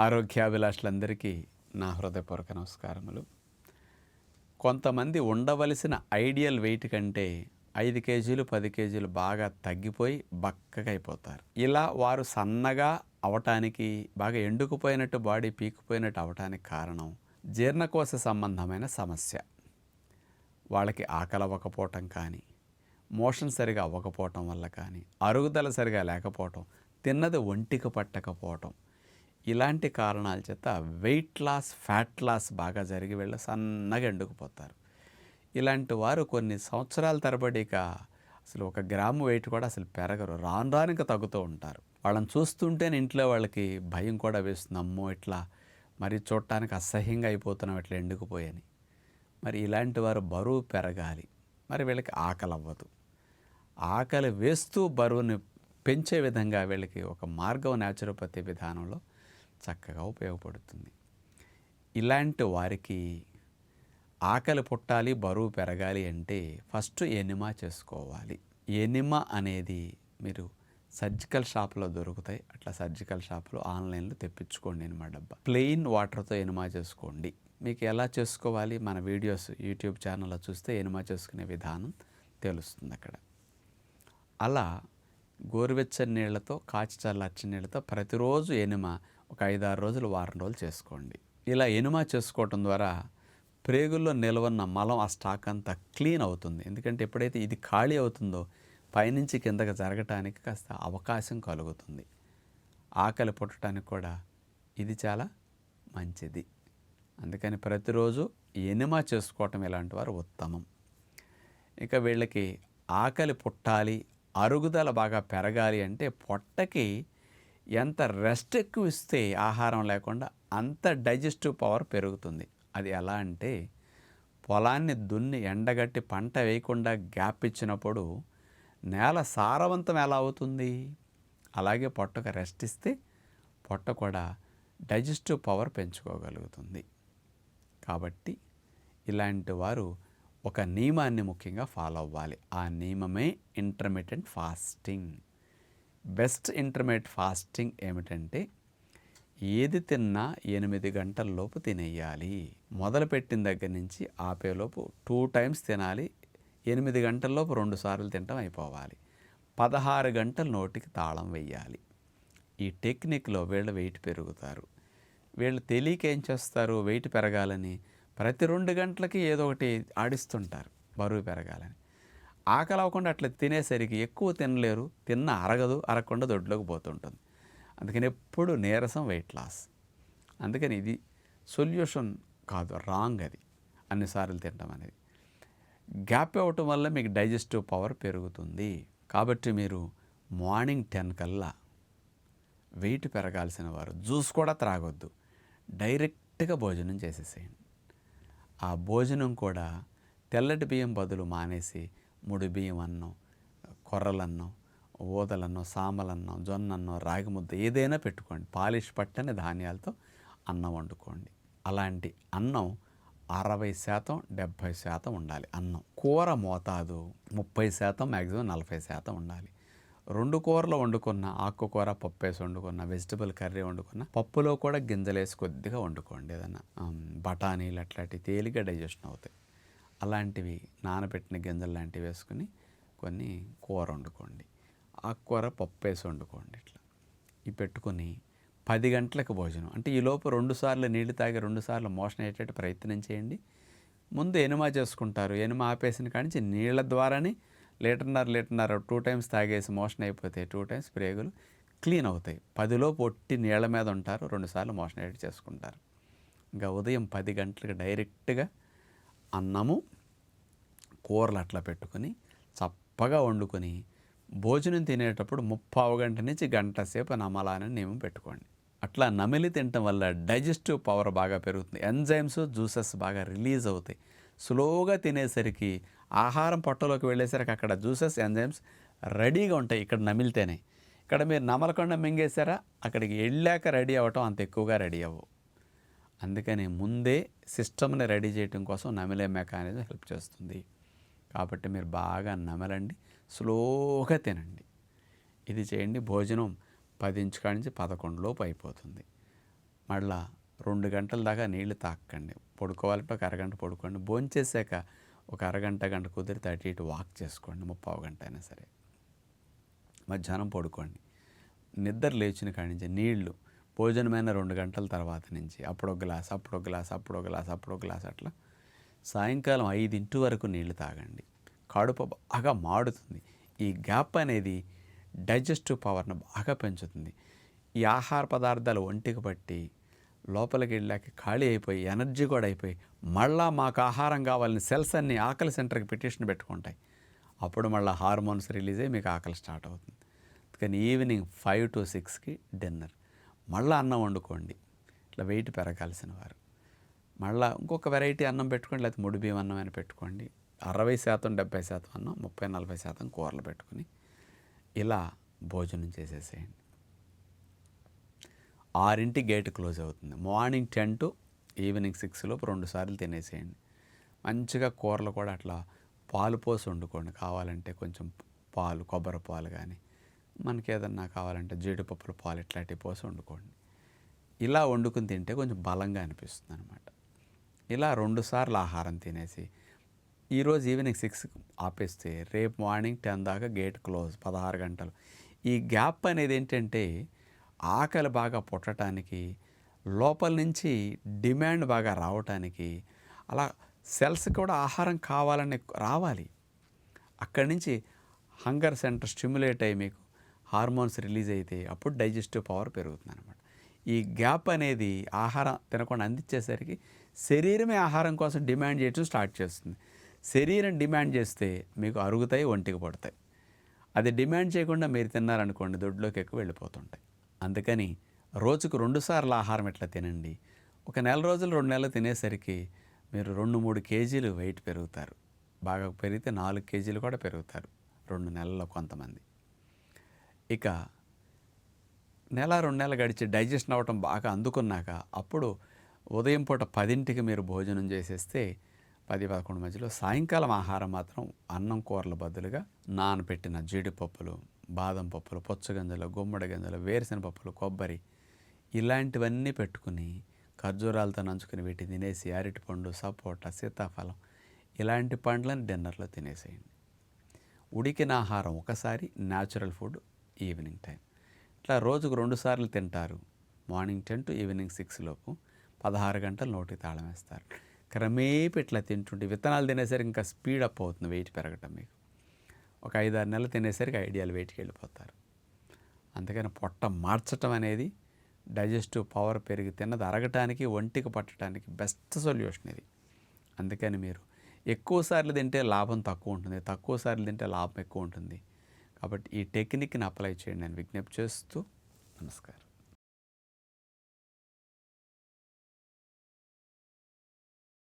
ఆరోగ్యాభిలాషులందరికీ నా హృదయపూర్వక నమస్కారములు. కొంతమంది ఉండవలసిన ఐడియల్ వెయిట్ కంటే ఐదు కేజీలు పది కేజీలు బాగా తగ్గిపోయి బక్కగా అయిపోతారు. ఇలా వారు సన్నగా అవటానికి బాగా ఎండుకుపోయినట్టు బాడీ పీకిపోయినట్టు అవటానికి కారణం జీర్ణకోశ సంబంధమైన సమస్య. వాళ్ళకి ఆకలి అవ్వకపోవటం కానీ మోషన్ సరిగా అవ్వకపోవటం వల్ల కానీ అరుగుదల సరిగా లేకపోవటం తిన్నది ఒంటికి పట్టకపోవటం ఇలాంటి కారణాల చేత వెయిట్ లాస్ ఫ్యాట్ లాస్ బాగా జరిగి వెళ్ళి సన్నగా ఎండుకుపోతారు. ఇలాంటి వారు కొన్ని సంవత్సరాల తరబడిక అసలు ఒక గ్రాము వెయిట్ కూడా అసలు పెరగరు. రాను రాను తగ్గుతూ ఉంటారు. వాళ్ళని చూస్తుంటేనే ఇంట్లో వాళ్ళకి భయం కూడా వేస్తుంది. అమ్మో ఇట్లా మరి చూడటానికి అసహ్యంగా అయిపోతున్నాం ఇట్లా ఎండుకుపోయని. మరి ఇలాంటి వారు బరువు పెరగాలి. మరి వీళ్ళకి ఆకలి అవ్వదు. ఆకలి వేస్తూ బరువుని పెంచే విధంగా వీళ్ళకి ఒక మార్గం న్యాచురోపతి విధానంలో చక్కగా ఉపయోగపడుతుంది. ఇలాంటి వారికి ఆకలి పుట్టాలి బరువు పెరగాలి అంటే ఫస్ట్ ఎనిమా చేసుకోవాలి. ఎనిమా అనేది మీరు సర్జికల్ షాప్లో దొరుకుతాయి. అట్లా సర్జికల్ షాప్లో ఆన్లైన్లో తెప్పించుకోండి ఎనిమా డబ్బా. ప్లెయిన్ వాటర్తో ఎనిమా చేసుకోండి. మీకు ఎలా చేసుకోవాలి? మన వీడియోస్ యూట్యూబ్ ఛానల్లో చూస్తే ఎనిమా చేసుకునే విధానం తెలుస్తుంది అక్కడ. అలా గోరువెచ్చని నీళ్ళతో కాచి చల్లార్చిన నీళ్ళతో ప్రతిరోజు ఎనిమ ఒక ఐదారు రోజులు వారం రోజులు చేసుకోండి. ఇలా ఎనుమా చేసుకోవటం ద్వారా ప్రేగుల్లో నిలవన్న మలం ఆ స్టాక్ అంతా క్లీన్ అవుతుంది. ఎందుకంటే ఎప్పుడైతే ఇది ఖాళీ అవుతుందో పైనుంచి కిందకి జరగటానికి కాస్త అవకాశం కలుగుతుంది. ఆకలి పుట్టడానికి కూడా ఇది చాలా మంచిది. అందుకని ప్రతిరోజు ఎనిమా చేసుకోవటం ఇలాంటి వారు ఉత్తమం. ఇక వీళ్ళకి ఆకలి పుట్టాలి అరుగుదల బాగా పెరగాలి అంటే పొట్టకి ఎంత రెస్ట్ ఎక్కువ ఇస్తే ఆహారం లేకుండా అంత డైజెస్టివ్ పవర్ పెరుగుతుంది. అది ఎలా అంటే పొలాన్ని దున్ని ఎండగట్టి పంట వేయకుండా గ్యాప్ ఇచ్చినప్పుడు నేల సారవంతం ఎలా అవుతుంది? అలాగే పొట్టకు రెస్ట్ ఇస్తే పొట్ట కూడా డైజెస్టివ్ పవర్ పెంచుకోగలుగుతుంది. కాబట్టి ఇలాంటి వారు ఒక నియమాన్ని ముఖ్యంగా ఫాలో అవ్వాలి. ఆ నియమమే intermediate fasting. Best intermediate fasting ఏమిటంటే ఏది తిన్నా ఎనిమిది గంటల్లోపు తినేయాలి. మొదలుపెట్టిన దగ్గర నుంచి ఆపేలోపు టూ టైమ్స్ తినాలి. ఎనిమిది గంటల్లోపు రెండు సార్లు తినటం అయిపోవాలి. పదహారు గంటలు నోటికి తాళం వెయ్యాలి. ఈ టెక్నిక్లో వీళ్ళు వెయిట్ పెరుగుతారు. వీళ్ళు తెలియక ఏం చేస్తారు? వెయిట్ పెరగాలని ప్రతి రెండు గంటలకి ఏదో ఒకటి ఆడిస్తుంటారు బరువు పెరగాలని. ఆకలి అవ్వకుండా అట్లా తినేసరికి ఎక్కువ తినలేరు తిన్న అరగదు అరగకుండా దొడ్లోకి పోతుంటుంది. అందుకని ఎప్పుడు నీరసం వెయిట్ లాస్ అందుకని ఇది సొల్యూషన్ కాదు రాంగ్ అది. అన్నిసార్లు తినడం అనేది. గ్యాప్ ఇవ్వటం వల్ల మీకు డైజెస్టివ్ పవర్ పెరుగుతుంది. కాబట్టి మీరు మార్నింగ్ టెన్ కల్లా వెయిట్ పెరగాల్సిన వారు జ్యూస్ కూడా త్రాగొద్దు. డైరెక్ట్గా భోజనం చేసేసేయండి. ఆ భోజనం కూడా తెల్లటి బియ్యం బదులు మానేసి ముడి బియ్యం అన్నం కొర్రలన్నం ఊదలన్నం సామలన్నం జొన్నన్నం రాగి ముద్ద ఏదైనా పెట్టుకోండి. పాలిష్ పట్టని ధాన్యాలతో అన్నం వండుకోండి. అలాంటి అన్నం అరవై శాతం డెబ్భై శాతం ఉండాలి. అన్నం కూర మోతాదు ముప్పై శాతం మ్యాక్సిమం నలభై శాతం ఉండాలి. రెండు కూరలు వండుకున్న ఆకుకూర పప్పు వేసి వండుకున్న వెజిటబుల్ కర్రీ వండుకున్న పప్పులో కూడా గింజలేసి కొద్దిగా వండుకోండి ఏదన్నా బఠానీలు అట్లాంటివి తేలిగ్గా డైజెషన్ అవుతాయి. అలాంటివి నానబెట్టిన గింజలు లాంటివి వేసుకుని కొన్ని కూర వండుకోండి. ఆ కూర పప్పు వేసి వండుకోండి ఇట్లా. ఇవి పెట్టుకొని పది గంటలకు భోజనం. అంటే ఈ లోపు రెండు సార్లు నీళ్ళు తాగి రెండు సార్లు మోషన్ అయ్యేటట్టు ప్రయత్నం చేయండి. ముందు ఎనుమా చేసుకుంటారు. ఎనుమా ఆపేసిన కాడించి నీళ్ళ ద్వారానే లీటర్న్నర లీటర్న్నర టూ టైమ్స్ తాగేసి మోషన్ అయిపోతే టూ టైమ్స్ ప్రేగులు క్లీన్ అవుతాయి. పదిలో పొట్టి నీళ్ళ మీద ఉంటారు. రెండుసార్లు మోషన్ అయ్యేట్టు చేసుకుంటారు. ఇంకా ఉదయం పది గంటలకు డైరెక్ట్గా అన్నము కూరలు అట్లా పెట్టుకొని చప్పగా వండుకొని భోజనం తినేటప్పుడు ముప్పావు గంట నుంచి గంట సేపు నమలాని నియమం పెట్టుకోండి. అట్లా నమిలి తినటం వల్ల డైజెస్టివ్ పవర్ బాగా పెరుగుతుంది. ఎంజైమ్స్ జ్యూసెస్ బాగా రిలీజ్ అవుతాయి. స్లోగా తినేసరికి ఆహారం పొట్టలోకి వెళ్ళేసరికి అక్కడ జ్యూసెస్ ఎంజైమ్స్ రెడీగా ఉంటాయి ఇక్కడ నమిలితేనే. ఇక్కడ మీరు నమలకుండా మింగేశారా? అక్కడికి వెళ్ళాక రెడీ అవ్వటం అంత ఎక్కువగా రెడీ అవ్వవు. అందుకని ముందే సిస్టమ్ని రెడీ చేయడం కోసం నమిలే మెకానిజం హెల్ప్ చేస్తుంది. కాబట్టి మీరు బాగా నమలండి స్లోగా తినండి. ఇది చేయండి భోజనం పది ఇంచు నుంచి పదకొండులోపు అయిపోతుంది. మళ్ళా రెండు గంటల దాకా నీళ్ళు తాకండి. పడుకోవాలంటే ఒక అరగంట పడుకోండి. భోంచేసాక ఒక అరగంట గంట కుదిరితే అటు ఇటు వాక్ చేసుకోండి ముప్పావు గంట అయినా సరే. మధ్యాహ్నం పడుకోండి. నిద్ర లేచిన కాడి నుంచి నీళ్ళు భోజనమైన రెండు గంటల తర్వాత నుంచి అప్పుడు ఒక గ్లాస్ అప్పుడు ఒక గ్లాస్ అప్పుడు ఒక గ్లాస్ అప్పుడు ఒక గ్లాస్ అట్లా సాయంకాలం ఐదింటి వరకు నీళ్ళు తాగండి. కడుపు బాగా మాడుతుంది. ఈ గ్యాప్ అనేది డైజెస్టివ్ పవర్ను బాగా పెంచుతుంది. ఈ ఆహార పదార్థాలు ఒంటికి పట్టి లోపలికి వెళ్ళాక ఖాళీ అయిపోయి ఎనర్జీ కూడా అయిపోయి మళ్ళా మాకు ఆహారం కావాలని సెల్స్ అన్ని ఆకలి సెంటర్కి పిటిషన్ పెట్టుకుంటాయి. అప్పుడు మళ్ళీ హార్మోన్స్ రిలీజ్ అయ్యి మీకు ఆకలి స్టార్ట్ అవుతుంది. కానీ ఈవినింగ్ ఫైవ్ టు సిక్స్కి డిన్నర్. మళ్ళీ అన్నం వండుకోండి. ఇట్లా వెయిట్ పెరగాల్సిన వారు. మళ్ళీ ఇంకొక వెరైటీ అన్నం పెట్టుకోండి లేకపోతే ముడి బియ్యం అన్నం అని పెట్టుకోండి. అరవై శాతం డెబ్బై శాతం అన్నం ముప్పై నలభై శాతం కూరలు పెట్టుకుని ఇలా భోజనం చేసేసేయండి. ఆరింటి గేట్ క్లోజ్ అవుతుంది. Morning ten to evening six లోపు రెండు సార్లు తినేసేయండి. మంచిగా కూరలు కూడా అట్లా పాలు పోసి వండుకోండి. కావాలంటే కొంచెం పాలు కొబ్బరి పాలు కానీ మనకి ఏదన్నా కావాలంటే జీడిపప్పుల పాలు ఇట్లాంటివి పోసి వండుకోండి. ఇలా వండుకుని తింటే కొంచెం బలంగా అనిపిస్తుంది అనమాట ఇలా రెండుసార్లు ఆహారం తినేసి ఈరోజు ఈవినింగ్ సిక్స్ ఆపేస్తే రేపు మార్నింగ్ టెన్ దాకా గేట్ క్లోజ్ పదహారు గంటలు. ఈ గ్యాప్ అనేది ఏంటంటే ఆకలి బాగా పుట్టడానికి లోపల నుంచి డిమాండ్ బాగా రావటానికి అలా సెల్స్ కూడా ఆహారం కావాలని రావాలి. అక్కడి నుంచి హంగర్ సెంటర్ స్టిమ్యులేట్ అయ్యి మీకు హార్మోన్స్ రిలీజ్ అయితే అప్పుడు డైజెస్టివ్ పవర్ పెరుగుతుంది అనమాట ఈ గ్యాప్ అనేది ఆహారం తినకుండా అందించేసరికి శరీరమే ఆహారం కోసం డిమాండ్ చేయటం స్టార్ట్ చేస్తుంది. శరీరం డిమాండ్ చేస్తే మీకు అరుగుతాయి ఒంటికి పడతాయి. అది డిమాండ్ చేయకుండా మీరు తిన్నారనుకోండి దొడ్లోకి ఎక్కువ వెళ్ళిపోతుంటాయి. అందుకని రోజుకు రెండు సార్లు ఆహారం ఇట్లా తినండి. ఒక నెల రోజులు రెండు నెలలు తినేసరికి మీరు రెండు మూడు కేజీలు వెయిట్ పెరుగుతారు. బాగా పెరిగితే నాలుగు కేజీలు కూడా పెరుగుతారు. రెండు నెలల్లో కొంతమంది. ఇక నెల రెండు నెలలు గడిచి డైజెషన్ అవ్వటం బాగా అందుకున్నాక అప్పుడు ఉదయం పూట పదింటికి మీరు భోజనం చేసేస్తే పది పదకొండు మధ్యలో సాయంకాలం ఆహారం మాత్రం అన్నం కూరల బదులుగా నానబెట్టిన జీడిపప్పులు బాదం పప్పులు పుచ్చగింజలు గుమ్మడి గింజలు వేరుశెనగ పప్పులు కొబ్బరి ఇలాంటివన్నీ పెట్టుకుని ఖర్జూరాలతో నంచుకుని వీటి తినేసి అరటిపండు సపోటా సీతాఫలం ఇలాంటి పండ్లను డిన్నర్లో తినేసేయండి. ఉడికిన ఆహారం ఒకసారి న్యాచురల్ ఫుడ్ ఈవినింగ్ టైం ఇట్లా రోజుకు రెండు సార్లు తింటారు. Morning ten to evening six లోపు పదహారు గంటలు నోటి తాళం వేస్తారు. క్రమేపీ ఇట్లా తింటుంటే విత్తనాలు తినేసరికి ఇంకా స్పీడ్ అప్ అవుతుంది వెయిట్ పెరగటం మీకు. ఒక ఐదారు నెలలు తినేసరికి ఐడియాలు వెయిట్కి వెళ్ళిపోతారు. అందుకని పొట్ట మార్చటం అనేది డైజెస్టివ్ పవర్ పెరిగి తిన్నది అరగటానికి ఒంటికి పట్టడానికి బెస్ట్ సొల్యూషన్ ఇది. అందుకని మీరు ఎక్కువసార్లు తింటే లాభం తక్కువ ఉంటుంది. తక్కువ సార్లు తింటే లాభం ఎక్కువ ఉంటుంది. కాబట్టి ఈ టెక్నిక్ని అప్లై చేయండి. నేను విజ్ఞప్తి చేస్తూ నమస్కారం.